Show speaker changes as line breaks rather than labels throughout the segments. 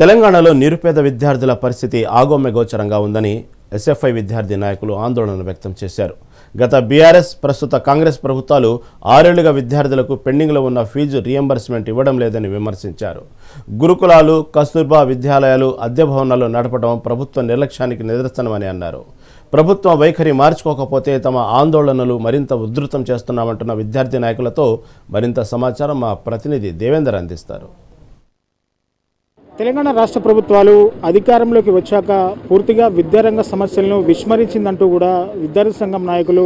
తెలంగాణలో నిరుపేద విద్యార్థుల పరిస్థితి ఆగోమ్యగోచరంగా ఉందని ఎస్ఎఫ్ఐ విద్యార్థి నాయకులు ఆందోళన వ్యక్తం చేశారు. గత బీఆర్ఎస్ ప్రస్తుత కాంగ్రెస్ ప్రభుత్వాలు ఆరేళ్ళుగా విద్యార్థులకు పెండింగ్లో ఉన్న ఫీజు రియంబర్స్మెంట్ ఇవ్వడం లేదని విమర్శించారు. గురుకులాలు కస్తూర్బా విద్యాలయాలు అద్దె భవనాలు నడపడం ప్రభుత్వ నిర్లక్ష్యానికి నిదర్శనమని అన్నారు. ప్రభుత్వం వైఖరి మార్చుకోకపోతే తమ ఆందోళనలు మరింత ఉధృతం చేస్తున్నామంటున్న విద్యార్థి నాయకులతో మరింత సమాచారం మా ప్రతినిధి దేవేందర్ అందిస్తారు.
తెలంగాణ రాష్ట్ర ప్రభుత్వాలు అధికారంలోకి వచ్చాక పూర్తిగా విద్యారంగ సమస్యలను విస్మరించిందంటూ కూడా విద్యార్థి సంఘం నాయకులు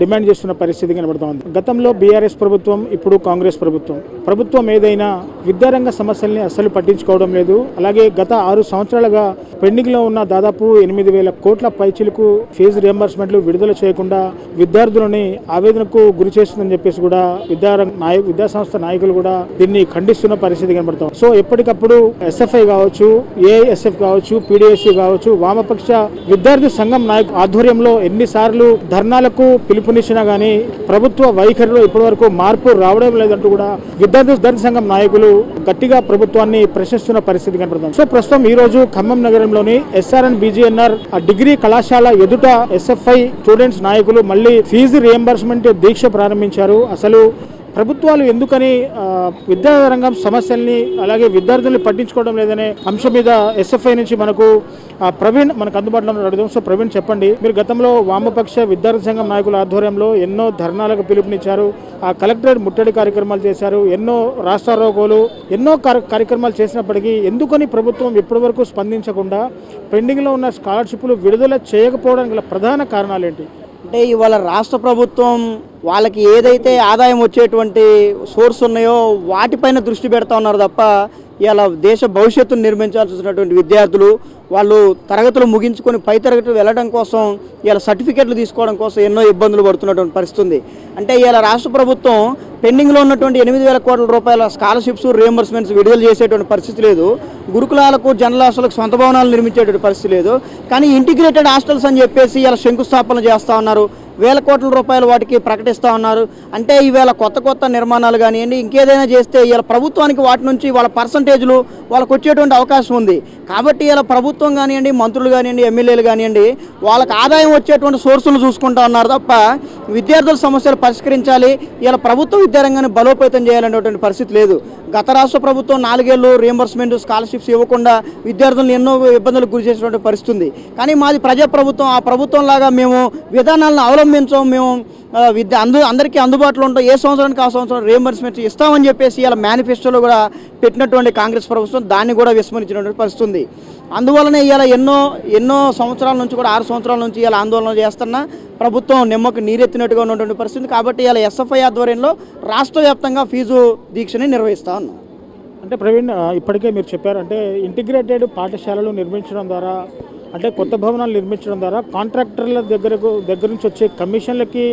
డిమాండ్ చేస్తున్న పరిస్థితి కనబడుతోంది గతంలో బీఆర్ఎస్ ప్రభుత్వం ఇప్పుడు కాంగ్రెస్ ప్రభుత్వం. ప్రభుత్వం ఏదైనా విద్యారంగ సమస్యల్ని అస్సలు పట్టించుకోవడం లేదు. అలాగే గత ఆరు సంవత్సరాలుగా పెండింగ్లో ఉన్న దాదాపు ఎనిమిది వేల కోట్ల పైచీలకు ఫీజు రియంబర్స్మెంట్లు విడుదల చేయకుండా విద్యార్థులని ఆవేదనకు గురి చేస్తుందని చెప్పేసి కూడా విద్యారంగ నాయకు విద్యా సంస్థ నాయకులు కూడా దీన్ని ఖండిస్తున్న పరిస్థితి కనబడతాం సో ఎప్పటికప్పుడు ఎస్ఎఫ్ఐ కావచ్చు ఏఎస్ఎఫ్ కావచ్చు పీడిఎస్సి కావచ్చు వామపక్ష విద్యార్థి సంఘం నాయకు ఆధ్వర్యంలో ఎన్నిసార్లు ధర్నాలకు పిలుపునిచ్చినా గానీ ప్రభుత్వ వైఖరిలో ఇప్పటివరకు మార్పు రావడం లేదంటూ కూడా విద్యార్థి విద్యార్థి సంఘం నాయకులు గట్టిగా ప్రభుత్వాన్ని ప్రశ్నిస్తున్న పరిస్థితి కనబడుతుంది సో ప్రస్తుతం ఈ రోజు ఖమ్మం నగరం నగరంలోని ఎస్ఆర్ఎన్ బీజీఎన్ఆర్ డిగ్రీ కళాశాల ఎదుట ఎస్ఎఫ్ఐ స్టూడెంట్స్ నాయకులు మళ్ళీ ఫీజు రియంబర్స్మెంట్ దీక్ష ప్రారంభించారు. అసలు ప్రభుత్వాలు ఎందుకని విద్యారంగం సమస్యల్ని అలాగే విద్యార్థుల్ని పట్టించుకోవడం లేదనే అంశం మీద ఎస్ఎఫ్ఐ నుంచి మనకు ఆ, ప్రవీణ్ మనకు అందుబాటులో ఉన్న అడుగుదాం. సో ప్రవీణ్ చెప్పండి. మీరు గతంలో వామపక్ష విద్యార్థి సంఘం నాయకుల ఆధ్వర్యంలో ఎన్నో ధర్నాలకు పిలుపునిచ్చారు. ఆ కలెక్టరేట్ ముట్టడి కార్యక్రమాలు చేశారు. ఎన్నో రాష్ట్రారోగోలు ఎన్నో కార్య- కార్యక్రమాలు చేసినప్పటికీ ఎందుకని ప్రభుత్వం ఇప్పటివరకు స్పందించకుండా పెండింగ్లో ఉన్న స్కాలర్షిప్లు విడుదల చేయకపోవడానికి గల ప్రధాన కారణాలు ఏంటి?
అంటే ఇవాళ రాష్ట్ర ప్రభుత్వం వాళ్ళకి ఏదైతే ఆదాయం వచ్చేటువంటి సోర్స్ ఉన్నాయో వాటిపైన దృష్టి పెడతా ఉన్నారు తప్ప ఇలా దేశ భవిష్యత్తును నిర్మించాల్సినటువంటి విద్యార్థులు వాళ్ళు తరగతులు ముగించుకొని పై తరగతులు వెళ్ళడం కోసం ఇలా సర్టిఫికెట్లు తీసుకోవడం కోసం ఎన్నో ఇబ్బందులు పడుతున్నటువంటి పరిస్థితి ఉంది అంటే ఇలా రాష్ట్ర ప్రభుత్వం పెండింగ్లో ఉన్నటువంటి ఎనిమిది వేల కోట్ల రూపాయల స్కాలర్షిప్స్ రియంబర్స్మెంట్స్ విడుదల చేసేటువంటి పరిస్థితి లేదు. గురుకులాలకు జనలాసులకు సొంత భవనాలు నిర్మించేటువంటి పరిస్థితి లేదు. కానీ ఇంటిగ్రేటెడ్ హాస్టల్స్ అని చెప్పేసి ఇలా శంకుస్థాపన చేస్తూ ఉన్నారు. వేల కోట్ల రూపాయలు వాటికి ప్రకటిస్తూ ఉన్నారు. అంటే ఈవేళ కొత్త కొత్త నిర్మాణాలు కానివ్వండి ఇంకేదైనా చేస్తే ఇలా ప్రభుత్వానికి వాటి నుంచి వాళ్ళ పర్సంటేజ్లు వాళ్ళకు వచ్చేటువంటి అవకాశం ఉంది. కాబట్టి ఇలా ప్రభుత్వం కానివ్వండి మంత్రులు కానివ్వండి ఎమ్మెల్యేలు కానివ్వండి వాళ్ళకి ఆదాయం వచ్చేటువంటి సోర్సులు చూసుకుంటా ఉన్నారు తప్ప విద్యార్థుల సమస్యలు పరిష్కరించాలి. ఇలా ప్రభుత్వ విద్యారంగాన్ని బలోపేతం చేయాలనేటువంటి పరిస్థితి లేదు. గత రాష్ట్ర ప్రభుత్వం నాలుగేళ్ళు రియంబర్స్మెంట్ స్కాలర్షిప్స్ ఇవ్వకుండా విద్యార్థులను ఎన్నో ఇబ్బందులకు గురి చేసినటువంటి పరిస్థితి ఉంది. కానీ మాది ప్రజాప్రభుత్వం ఆ ప్రభుత్వం లాగా మేము విధానాలను అవలంబించం మేము విద్య అందు అందరికీ అందుబాటులో ఉంటాం. ఏ సంవత్సరానికి ఆ సంవత్సరం రియంబర్స్మెంట్ ఇస్తామని చెప్పేసి ఇలా మేనిఫెస్టోలో కూడా పెట్టినటువంటి కాంగ్రెస్ ప్రభుత్వం దాన్ని కూడా విస్మరించినటువంటి పరిస్థితి ఉంది. అందువలనే ఇలా ఎన్నో ఎన్నో సంవత్సరాల నుంచి కూడా ఆరు సంవత్సరాల నుంచి ఇలా ఆందోళన చేస్తున్న ప్రభుత్వం నిమ్మకు నీరెత్తినట్టుగా ఉన్నటువంటి పరిస్థితి. కాబట్టి ఇలా ఎస్ఎఫ్ఐ ఆధ్వర్యంలో రాష్ట్ర వ్యాప్తంగా ఫీజు దీక్షని నిర్వహిస్తా ఉన్నాం.
అంటే ప్రవీణ్ ఇప్పటికే మీరు చెప్పారు అంటే ఇంటిగ్రేటెడ్ పాఠశాలలు నిర్మించడం ద్వారా అంటే కొత్త భవనాలు నిర్మించడం ద్వారా కాంట్రాక్టర్ల దగ్గరకు దగ్గర నుంచి వచ్చే కమిషన్లకి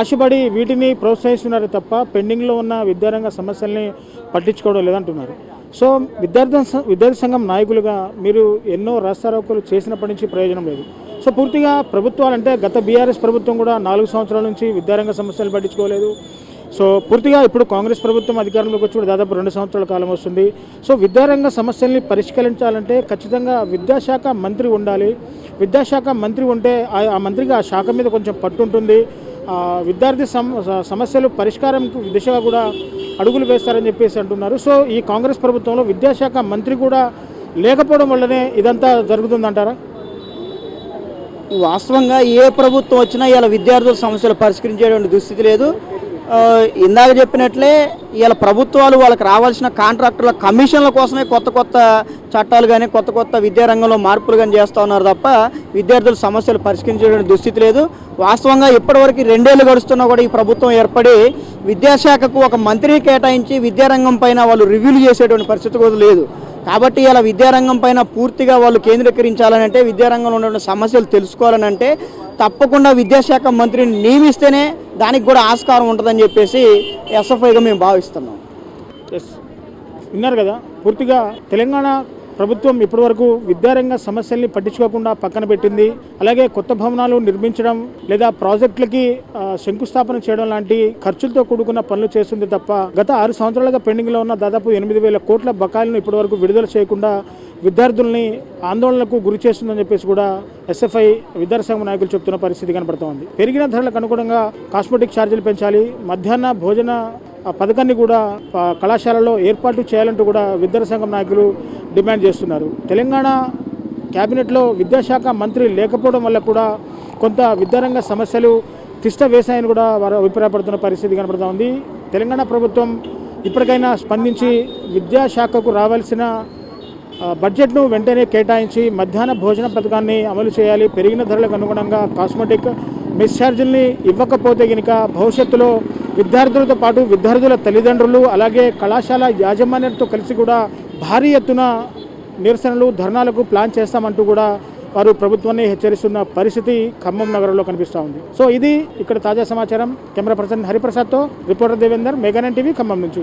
ఆశపడి వీటిని ప్రోత్సహిస్తున్నారు తప్ప పెండింగ్లో ఉన్న విద్యారంగ సమస్యల్ని పట్టించుకోవడం లేదంటున్నారు. సో విద్యార్థి విద్యార్థి సంఘం నాయకులుగా మీరు ఎన్నో రాస్తారోకలు చేసినప్పటి నుంచి ప్రయోజనం లేదు. సో పూర్తిగా ప్రభుత్వాలు అంటే గత బీఆర్ఎస్ ప్రభుత్వం కూడా నాలుగు సంవత్సరాల నుంచి విద్యారంగ సమస్యలు పట్టించుకోలేదు. సో పూర్తిగా ఇప్పుడు కాంగ్రెస్ ప్రభుత్వం అధికారంలోకి వచ్చి కూడా దాదాపు రెండు సంవత్సరాల కాలం వస్తుంది. సో విద్యారంగ సమస్యల్ని పరిష్కరించాలంటే ఖచ్చితంగా విద్యాశాఖ మంత్రి ఉండాలి. విద్యాశాఖ మంత్రి ఉంటే ఆ- మంత్రికి ఆ శాఖ మీద కొంచెం పట్టుంటుంది. విద్యార్థి సమ సమస్యలు పరిష్కారం దిశగా కూడా అడుగులు వేస్తారని చెప్పేసి అంటున్నారు. సో ఈ కాంగ్రెస్ ప్రభుత్వంలో విద్యాశాఖ మంత్రి కూడా లేకపోవడం వల్లనే ఇదంతా జరుగుతుందంటారా?
వాస్తవంగా ఏ ప్రభుత్వం వచ్చినా ఇలా విద్యార్థుల సమస్యలు పరిష్కరించేటువంటి దుస్థితి లేదు. ఇందాక చెప్పినట్లే ఇలా ప్రభుత్వాలు వాళ్ళకి రావాల్సిన కాంట్రాక్టర్ల కమిషన్ల కోసమే కొత్త కొత్త చట్టాలు కానీ కొత్త కొత్త విద్యారంగంలో మార్పులు కానీ చేస్తూ ఉన్నారు తప్ప విద్యార్థుల సమస్యలు పరిష్కరించడానికి దుస్థితి లేదు. వాస్తవంగా ఇప్పటివరకు రెండేళ్ళు గడుస్తున్నా కూడా ఈ ప్రభుత్వం ఏర్పడి విద్యాశాఖకు ఒక మంత్రిని కేటాయించి విద్యారంగం పైన వాళ్ళు రివ్యూలు చేసేటువంటి పరిస్థితి కూడా లేదు. కాబట్టి ఇలా విద్యారంగం పైన పూర్తిగా వాళ్ళు కేంద్రీకరించాలని అంటే విద్యారంగంలో ఉన్న సమస్యలు తెలుసుకోవాలని అంటే తప్పకుండా విద్యాశాఖ మంత్రిని నియమిస్తేనే దానికి కూడా ఆస్కారం ఉంటుందని చెప్పేసి ఎస్ఎఫ్ఐగా మేము భావిస్తున్నాం.
ఎస్ విన్నారు కదా? పూర్తిగా తెలంగాణ ప్రభుత్వం ఇప్పటివరకు విద్యారంగ సమస్యల్ని పట్టించుకోకుండా పక్కన పెట్టింది. అలాగే కొత్త భవనాలు నిర్మించడం లేదా ప్రాజెక్టులకి శంకుస్థాపన చేయడం లాంటి ఖర్చులతో కూడుకున్న పనులు చేస్తుంది తప్ప గత ఆరు సంవత్సరాలుగా పెండింగ్లో ఉన్న దాదాపు ఎనిమిది వేల కోట్ల బకాయిలను ఇప్పటివరకు విడుదల చేయకుండా విద్యార్థుల్ని ఆందోళనకు గురి చేస్తుందని చెప్పేసి కూడా ఎస్ఎఫ్ఐ విద్యార్థి సంఘం నాయకులు చెప్తున్న పరిస్థితి కనబడుతోంది. పెరిగిన ధరలకు అనుగుణంగా కాస్మెటిక్ ఛార్జీలు పెంచాలి మధ్యాహ్న భోజన ఆ పథకాన్ని కూడా కళాశాలలో ఏర్పాటు చేయాలంటూ కూడా విద్యార్థి సంఘం నాయకులు డిమాండ్ చేస్తున్నారు. తెలంగాణ కేబినెట్లో విద్యాశాఖ మంత్రి లేకపోవడం వల్ల కూడా కొంత విద్యారంగ సమస్యలు తిష్ట వేశాయని కూడా వారు అభిప్రాయపడుతున్న పరిస్థితి కనబడుతూ ఉంది. తెలంగాణ ప్రభుత్వం ఇప్పటికైనా స్పందించి విద్యాశాఖకు రావాల్సిన బడ్జెట్ను వెంటనే కేటాయించి మధ్యాహ్న భోజన పథకాన్ని అమలు చేయాలి. పెరిగిన ధరలకు అనుగుణంగా కాస్మెటిక్ మిస్ఛార్జీల్ని ఇవ్వకపోతే గనుక భవిష్యత్తులో విద్యార్థులతో పాటు విద్యార్థుల తల్లిదండ్రులు అలాగే కళాశాల యాజమాన్యంతో కలిసి కూడా భారీ ఎత్తున నిరసనలు ధర్నాలకు ప్లాన్ చేస్తామంటూ కూడా వారు ప్రభుత్వాన్ని హెచ్చరిస్తున్న పరిస్థితి ఖమ్మం నగరంలో కనిపిస్తూ ఉంది. సో ఇది ఇక్కడ తాజా సమాచారం. కెమెరా పర్సన్ హరిప్రసాద్తో రిపోర్టర్ దేవేందర్ మెగానన్ టీవీ ఖమ్మం నుంచి.